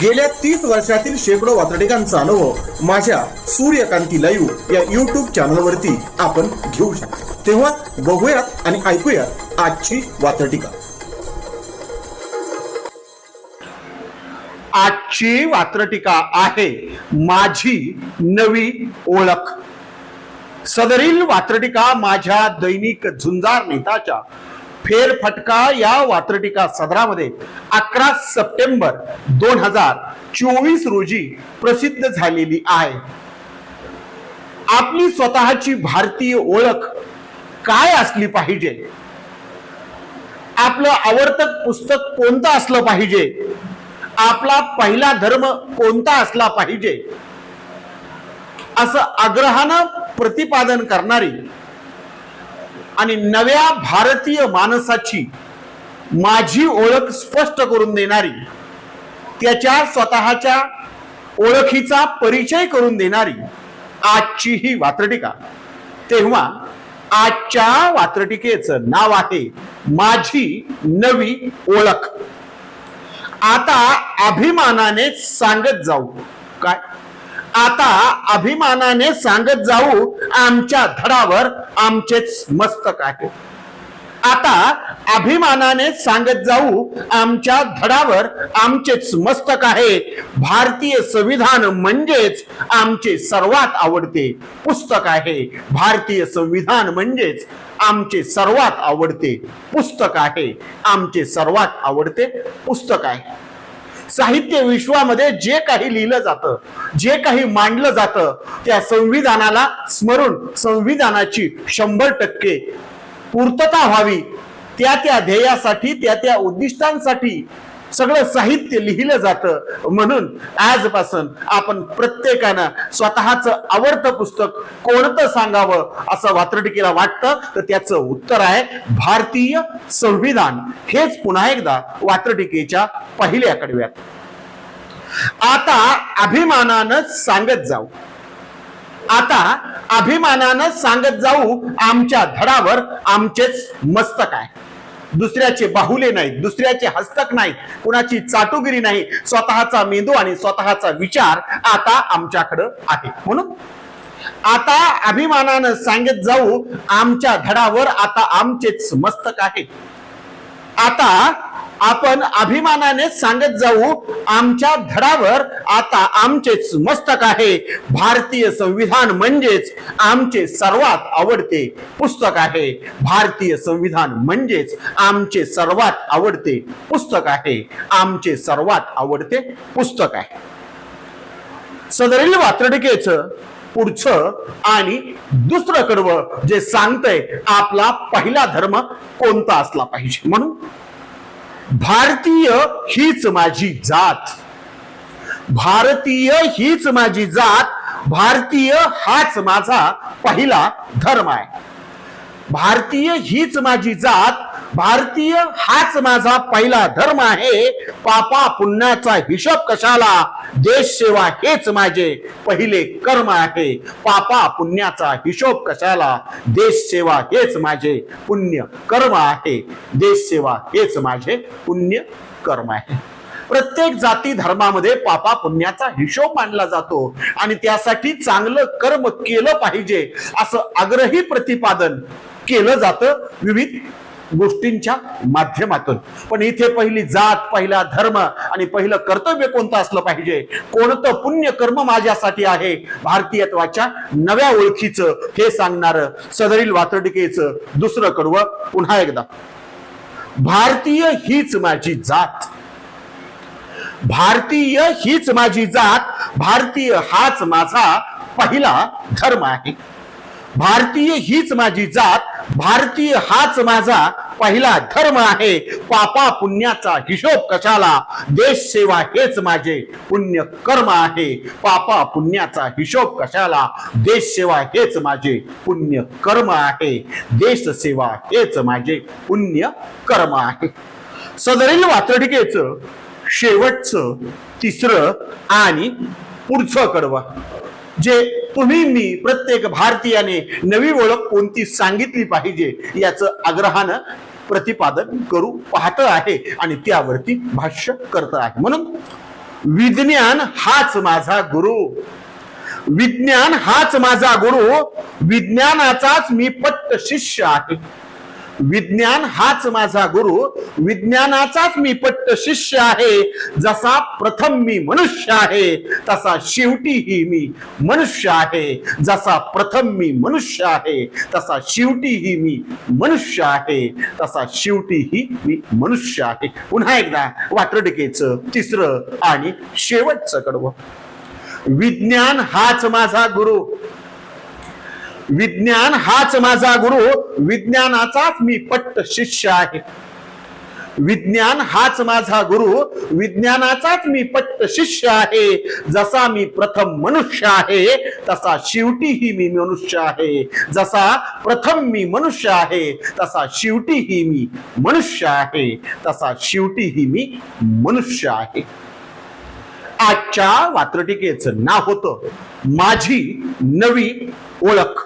गेल्या तीस वर्षातील शेकडो वातडिकांचा अनुभव माझ्या सूर्यकांती लाईव्ह या युट्यूब चॅनलवरती आपण घेऊ शकतो. तेव्हा बघूयात आणि ऐकूयात आजची वातडिका आजची वात्रटिका आहे माझी नवी ओळख. सदरील वात्रटिका माझ्या दैनिक झुंजार नेताच्या फेरफटका या वात्रटिका सदरामध्ये अकरा सप्टेंबर दोन हजार चोवीस रोजी प्रसिद्ध झालेली आहे. आपली स्वतःची भारतीय ओळख काय असली पाहिजे? आपलं आवडतं पुस्तक कोणतं असलं पाहिजे? आपला पहिला धर्म कोणता असला पाहिजे? असं आग्रहानं प्रतिपादन करणारी आणि नव्या भारतीय माणसाची माझी ओळख स्पष्ट करून देणारी त्याच्या स्वतःच्या ओळखीचा परिचय करून देणारी आजची ही वात्रटिका. तेव्हा आजच्या वात्रटिकेचं नाव आहे माझी नवी ओळख. आता अभिमानाने सांगत जाऊ. काय? आता अभिमानाने सांगत जाऊ आमच्या धडावर आमचेच मस्तक आहे. आता अभिमानाने सांगत जाऊ आमच्या धडावर आमचेच मस्तक आहे. भारतीय संविधान म्हणजेच आमचे सर्वात आवडते पुस्तक आहे. भारतीय संविधान म्हणजेच आमचे सर्वात आवडते पुस्तक आहे. आमचे सर्वात आवडते पुस्तक आहे. साहित्य विश्वामध्ये जे काही लिहिलं जातं जे काही मांडलं जातं त्या संविधानाला स्मरून संविधानाची शंभर टक्के पूर्तता व्हावी. त्या त्या ध्येयासाठी त्या त्या उद्दिष्टांसाठी सगळं साहित्य लिहिलं जातं. म्हणून आजपासून आपण प्रत्येकानं स्वतःचं आवडतं पुस्तक कोणतं सांगावं असं वात्रटिकेला वाटतं? तर त्याचं उत्तर आहे भारतीय संविधान. हेच पुन्हा एकदा वात्रटिकेच्या पहिल्या कडव्यात. आता अभिमानानं सांगत जाऊ. आता अभिमानानं सांगत जाऊ आमच्या धडावर आमचेच मस्तक आहे. दुसऱ्याचे बाहुले नाहीत दुसऱ्याचे हस्तक नाहीत कुणाची चाटुगिरी नाही स्वतःचा मेंदू आणि स्वतःचा विचार आता आमच्याकडं आहे. म्हणून आता अभिमानानं सांगत जाऊ आमच्या धडावर आता आमचेच मस्तक आहे. आता आपण अभिमानाने सांगत जाऊ आमच्या धडावर आता आमचेच मस्तक आहे. भारतीय संविधान म्हणजेच आमचे सर्वात आवडते पुस्तक आहे. भारतीय संविधान म्हणजेच आमचे सर्वात आवडते पुस्तक आहे. आमचे सर्वात आवडते पुस्तक आहे. सदरील वात्रटिकेचं पुढचं आणि दुसरं कडवं जे सांगतंय आपला पहिला धर्म कोणता असला पाहिजे? म्हणून भारतीय हीच माझी जात. भारतीय हीच माझी जात भारतीय हाच माझा पहिला धर्म आहे. भारतीय हीच माझी जात भारतीय हाच माझा पहिला धर्म आहे. पापा पुण्याचा हिशोब कशाला? देश सेवा हेच माझे पहिले कर्म आहे. पापा पुण्याचा हिशोब कशाला? देश सेवा हेच माझे पुण्य कर्म आहे. देश सेवा हेच माझे पुण्य कर्म आहे. प्रत्येक जाती धर्मामध्ये पापा पुण्याचा हिशोब मानला जातो आणि त्यासाठी चांगलं कर्म केलं पाहिजे असं आग्रही प्रतिपादन केलं जातं विविध गोष्टींच्या माध्यमातून. पण इथे पहिली जात पहिला धर्म आणि पहिलं कर्तव्य कोणतं असलं पाहिजे? कोणतं पुण्य कर्म माझ्यासाठी आहे? भारतीयत्वाच्या नव्या ओळखीचं हे सांगणारं सदरील वातडिकेचं दुसरं कडवं पुन्हा एकदा. भारतीय हीच माझी जात. भारतीय हीच माझी जात भारतीय हाच माझा पहिला धर्म आहे. भारतीय हीच माझी जात भारतीय हाच माझा पहिला धर्म आहे. पापा पुण्याचा हिशोब कशाला? देश सेवा हेच माझे पुण्य कर्म आहे. पापा पुण्याचा हिशोब कशाला? देश सेवा हेच माझे पुण्य कर्म आहे. देश सेवा हेच माझे पुण्य कर्म आहे. सदरील वातडिकेच शेवटचं तिसरं आणि पुढचं कडवं. जे तुम्ही मी प्रत्येक भारतीयाने नवी ओळख कोणती सांगितली पाहिजे याचं आग्रहानं प्रतिपादन करू पाहत आहे आणि त्यावरती भाष्य करत आहे. म्हणून विज्ञान हाच माझा गुरु. विज्ञान हाच माझा गुरु. विज्ञानाचाच मी पट्ट शिष्य आहे. विज्ञान हाच माझा गुरु. विज्ञानाचाच मी पट्ट शिष्य आहे. जसा प्रथम मी मनुष्य आहे तसा शेवटीही मी मनुष्य आहे. जसा प्रथम मी मनुष्य आहे तसा शेवटीही मी मनुष्य आहे. तसा शेवटीही मी मनुष्य आहे. पुन्हा एकदा वात्रटिकेचं तिसरं आणि शेवटचं कडवं. विज्ञान हाच माझा गुरु. विज्ञान हाच माझा गुरु विज्ञानाचाच मी पट्ट शिष्य आहे. विज्ञान हाच माझा गुरु विज्ञानाचाच मी पट्ट शिष्य आहे. जसा मी प्रथम मनुष्य आहे तसा शेवटीही मी मनुष्य आहे. जसा प्रथम मी मनुष्य आहे तसा शेवटीही मी मनुष्य आहे. तसा शेवटीही मी मनुष्य आहे. आजच्या वात्रटिकेचं नाव होतं माझी नवी ओळख.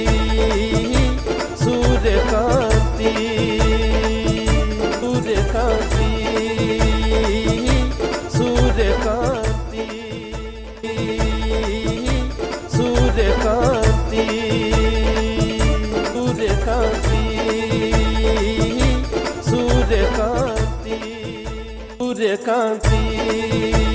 कांसी